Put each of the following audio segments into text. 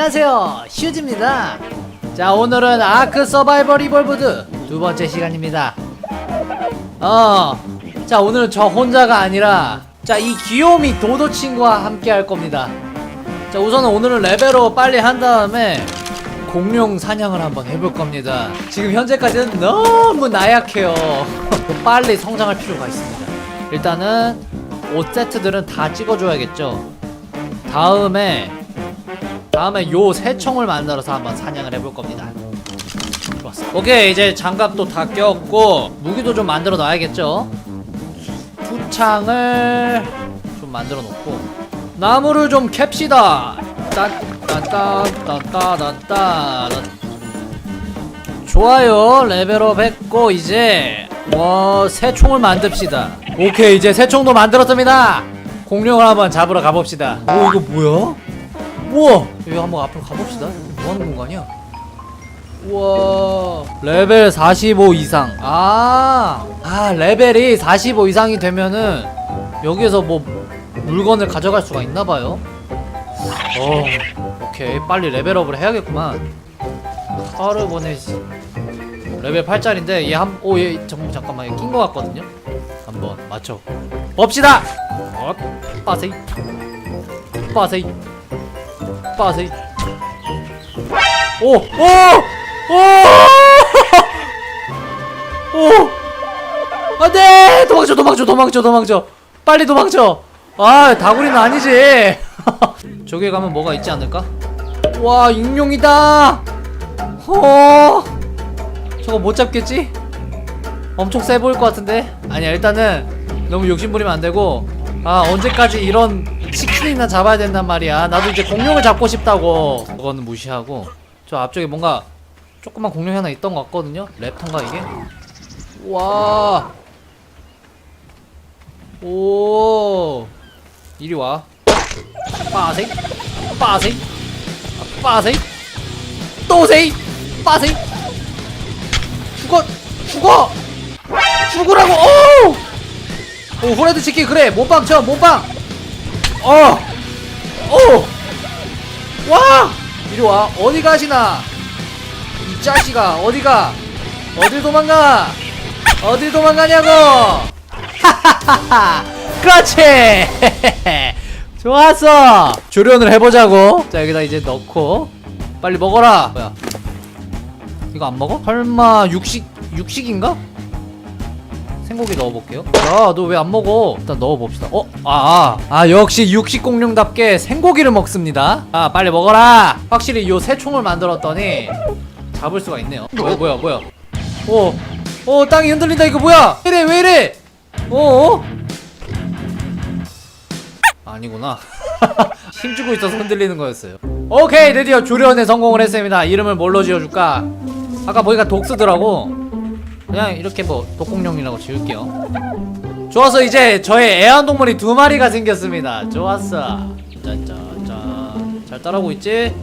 안녕하세요. 슈즈입니다. 자 오늘은 아크 서바이벌 이볼브드 두 번째 시간입니다. 어자 오늘은 저 혼자가 아니라 자 이 귀요미 도도 친구와 함께 할 겁니다. 자 우선은 오늘은 레벨업 빨리 한 다음에 공룡 사냥을 한번 해볼 겁니다. 지금 현재까지는 너무 나약해요. 빨리 성장할 필요가 있습니다. 일단은 옷 세트들은 다 찍어줘야겠죠? 다음에 다음에 요 새총을 만들어서 한번 사냥을 해볼 겁니다. 좋았어. 오케이 이제 장갑도 다 꼈고 무기도 좀 만들어 놔야겠죠. 투창을 좀 만들어 놓고 나무를 좀 캡시다. 딴딴딴딴딴딴 좋아요 레벨업 했고 이제 뭐 새총을 만듭시다. 오케이 이제 새총도 만들었습니다. 공룡을 한번 잡으러 가봅시다. 오 이거 뭐야? 우와. 여기 한번 앞으로 가봅시다. 뭐하는 공간이야? 우와. 레벨 45 이상. 아, 아 레벨이 45 이상이 되면은 여기에서 뭐 물건을 가져갈 수가 있나봐요. 어 오케이. 빨리 레벨업을 해야겠구만. 하루 보내지 레벨 8짜리인데 얘 한 오얘 잠깐 잠깐만 얘 낀 거 같거든요? 한번 맞춰 봅시다. 어 빠세이 빠세이 빠세이 오! 오! 오! 오! 안 돼! 도망쳐 도망쳐 도망쳐 도망쳐 빨리 도망쳐 아 다구리는 아니지 저기 가면 뭐가 있지 않을까? 와 익룡이다 어 저거 못 잡겠지? 엄청 세 보일 것 같은데 아니야 일단은 너무 욕심 부리면 안 되고 아 언제까지 이런 치킨이나 잡아야 된단 말이야. 나도 이제 공룡을 잡고 싶다고. 그거는 무시하고. 저 앞쪽에 뭔가 조그만 공룡이 하나 있던 것 같거든요? 랩턴가 이게? 와. 오, 이리 와. 빠세이, 아, 빠세이, 또세이, 빠세이. 죽어, 죽어, 죽으라고. 오, 오 후레드 치킨 그래. 몸빵 쳐 몸빵. 어, 오, 와, 이리 와. 어디 가시나? 이 자식아 어디 가? 어딜 도망가? 어딜 도망가냐고? 하하하하 그렇지 좋았어 조련을 해보자고 자 여기다 이제 넣고 빨리 먹어라 뭐야 이거 안 먹어? 설마 육식 육식인가? 생고기 넣어볼게요 야 너 왜 안 먹어 일단 넣어봅시다 어? 아, 아, 아 역시 육식 공룡답게 생고기를 먹습니다 아 빨리 먹어라 확실히 요 새총을 만들었더니 잡을 수가 있네요 뭐야 뭐야 뭐야 오, 오 땅이 흔들린다 이거 뭐야 왜 이래 왜 이래 어? 아니구나. 힘주고 있어서 흔들리는 거였어요. 오케이, 드디어 조련에 성공을 했습니다. 이름을 뭘로 지어줄까? 아까 보니까 독쓰더라고. 그냥 이렇게 뭐 독공룡이라고 지을게요. 좋아서 이제 저의 애완동물이 두 마리가 생겼습니다. 좋았어. 짠짠짠. 잘 따라오고 있지?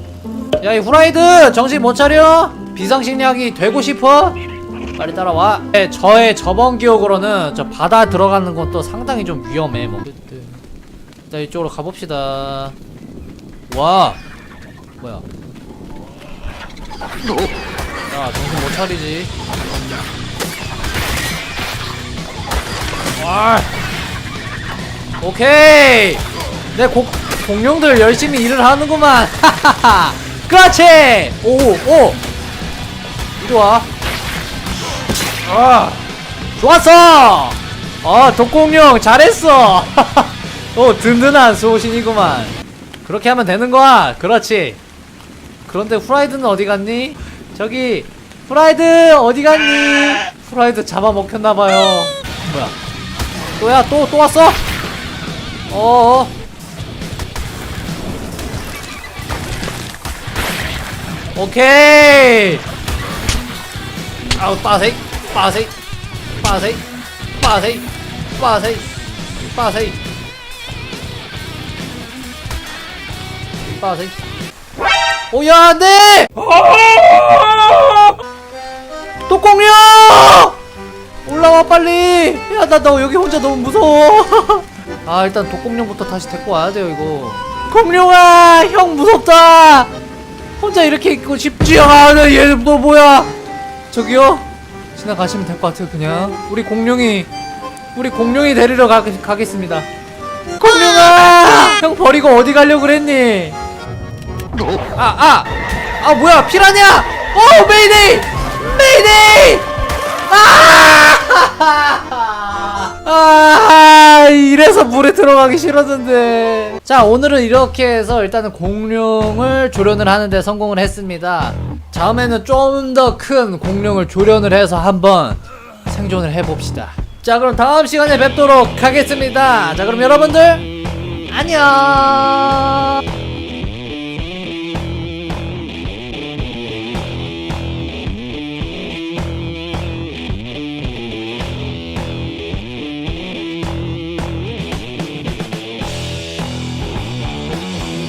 야, 이 후라이드 정신 못 차려? 비상식량이 되고 싶어? 빨리 따라와. 네, 저의 저번 기억으로는 저 바다 들어가는 건 또 상당히 좀 위험해. 뭐. 일단 이쪽으로 가봅시다. 와, 뭐야? 야, 정신 못 차리지. 와, 오케이. 내 고, 공룡들 열심히 일을 하는구만. 하하하. 그렇지. 오, 오. 이리 와. 아, 좋았어. 어, 독공룡 잘했어. 오, 든든한 수호신이구만. 그렇게 하면 되는 거야. 그렇지. 그런데 후라이드는 어디 갔니? 저기 후라이드 어디 갔니? 후라이드 잡아먹혔나봐요. 뭐야? 또야 또 또 왔어? 어어. 오케이. 아우 빠세이 빠세이 빠세이 빠세이 빠세이 빠세이 빠세이 오야 안돼 독공룡 올라와 빨리. 야 나 너 여기 혼자 너무 무서워. 아 일단 독공룡부터 다시 데리고 와야 돼요 이거. 공룡아 형 무섭다. 혼자 이렇게 있고 싶지 않아. 얘는 뭐 뭐야? 저기요? 지나가시면 될 것 같아요 그냥. 우리 공룡이 우리 공룡이 데리러 가, 가겠습니다. 공룡아! 형 버리고 어디 가려고 그랬니? 아아아! 아, 뭐야 피라냐? 오 메이데이! 메이데이 아! 아 이래서 물에 들어가기 싫었는데. 자 오늘은 이렇게 해서 일단은 공룡을 조련을 하는데 성공을 했습니다. 다음에는 좀 더 큰 공룡을 조련을 해서 한번 생존을 해봅시다. 자 그럼 다음 시간에 뵙도록 하겠습니다. 자 그럼 여러분들 안녕